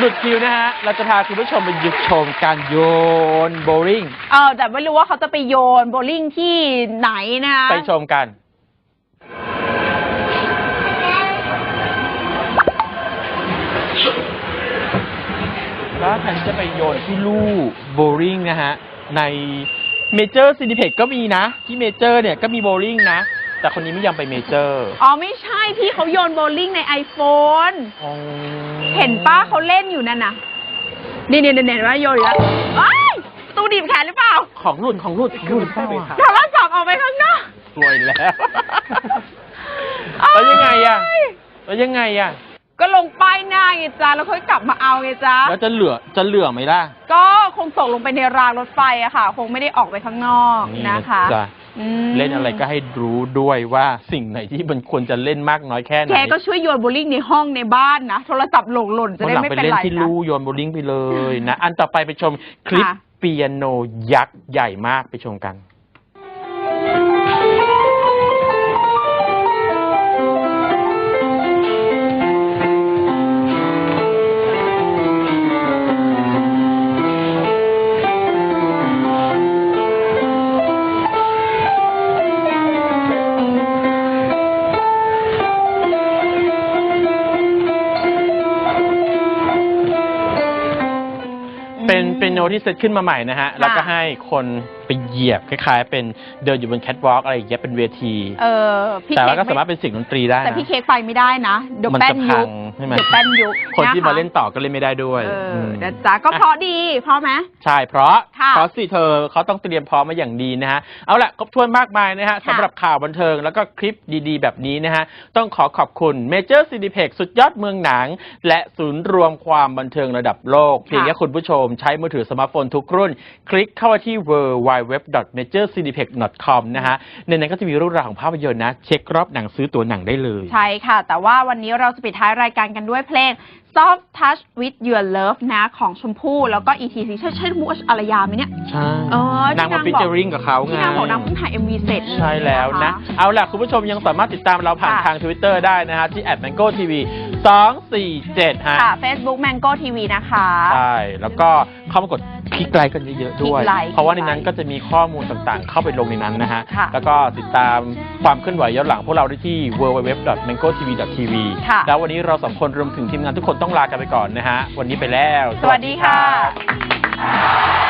หลุดคิวนะฮะ เราจะพาคุณผู้ชมไปยุชมการโยนโบว์ลิ่ง เออแต่ไม่รู้ว่าเขาจะไปโยนโบลิ่งที่ไหนนะไปชมกัน แล้วฉันจะไปโยนที่ลู่โบว์ลิ่งนะฮะ ในเมเจอร์ซินิเพกก็มีนะ ที่เมเจอร์เนี่ยก็มีโบว์ลิ่งนะ แต่คนนี้ไม่ยอมไปเมเจอร์ อ๋อไม่ใช่พี่เขาโยนโบลิ่งใน iPhone อ๋อ เห็นป้าเขาเล่นอยู่นั่นน่ะ นี่นี่นี่เห็นว่าโยนอยู่แล้วเอ้ยตูดีบแขนหรือเปล่า ของหลุดของหลุดหลุดเปล่าอะโทรศัพท์ออกไปข้างนอกสวยแล้วแล้วยังไงอะแล้วยังไงอะก็ลงป้ายหน้าไงจ้าแล้วค่อยกลับมาเอาไงจ้าแล้วจะเหลือจะเหลือไหมล่ะ ก็คงตกลงไปในรางรถไฟอะค่ะ คงไม่ได้ออกไปข้างนอกนี่นะคะจ้ะอืม เล่นอะไรก็ให้รู้ด้วยว่าสิ่งไหนที่มันควรจะเล่นมากน้อยแค่ไหนแกก็ช่วยโยนโบลิ่งในห้องในบ้านนะ โทรศัพท์หล่นหล่นๆจะวันได้หลังไม่ไปเป็นเล่นไรที่นะลู่โยนโบว์ลิ่งไปเลยนะ อันต่อไปไปชมคลิปค่ะเปียโนยักษ์ใหญ่มากไปชมกัน เป็นเป็นโนที่เซตขึ้นมาใหม่นะฮะ แล้วก็ให้คน ไปเหยียบคล้ายๆ เป็นเดินอยู่บนแคทวอล์กอะไรอย่างเงี้ยเป็นเวที เออพี่แต่เค้ว่ากก็ไม่สามารถเป็นเสิ่งดนตรีได้แต่นะพี่เค้กไปไม่ได้นะเดี๋ยวมันแป้จะนพัยุงบใช่ไหม เดี๋ยวแป้นยุบคนที่ะะมาเล่นต่อก็เล่นไม่ได้ด้วยเออมนะจ๊ะก็เพราะดีเพราะไหม ใช่เพราะค่ะเพราะสิเธอเขาต้องเตรียมพร้อมมาอย่างดีนะฮะเอาละครบถ้วนมากมายนะฮะค่ะ สำหรับข่าวบันเทิงแล้วก็คลิปดีๆ แบบนี้นะฮะ ต้องขอขอบคุณเมเจอร์ซีดีเพกสุดยอดเมืองหนัง และศูนย์รวมความบันเทิงระดับโลก เพียงแค่คุณผู้ชมใช้มือถือสมาร์ทโฟนทุกรุ่น คลิกเข้าไปที่ w w w m a j o r c i n e p e x c o m นะฮะ ในนั้นก็จะมีรูปราวของภาพยนตร์นะ เช็ครอบหนังซื้อตั๋วหนังได้เลย ใช่ค่ะ แต่ว่าวันนี้เราจะปิดท้ายรายการกันด้วยเพลง Soft Touch with Your Love นะ ของชมพู่แล้วก็ ETC ใช่ใช่ชมพู่อารยาไหมเนี่ย ใช่เออที่นางมานางฟิบอกเจอริงกับเขาไงที่นางบอกนางเพิ่งถ่าย MV เสร็จ ใช่แล้วนะคเอาล่ะ คุณผู้ชมยังสามารถติดตามเราผ่านค่ะทาง Twitter ได้นะฮะ ที่ @mango tv 247ฮะค่ะ Facebook Mango TV นะคะ ใช่ แล้วก็เข้ามากด คลิกไลค์กันเยอะๆด้วย คลิกไลค์เพราะว่าในคลิกไลค์นั้นก็จะมีข้อมูลต่างๆ เข้าไปลงในนั้นนะฮะ ค่ะแล้วก็ติดตามความเคลื่อนไหวย้อนหลังพวกเราได้ที่ www.mangotv.tv ค่ะ แล้ววันนี้เราสองคนรวมถึงทีมงานทุกคนต้องลากันไปก่อนนะฮะ วันนี้ไปแล้ว สวัสดีค่ะ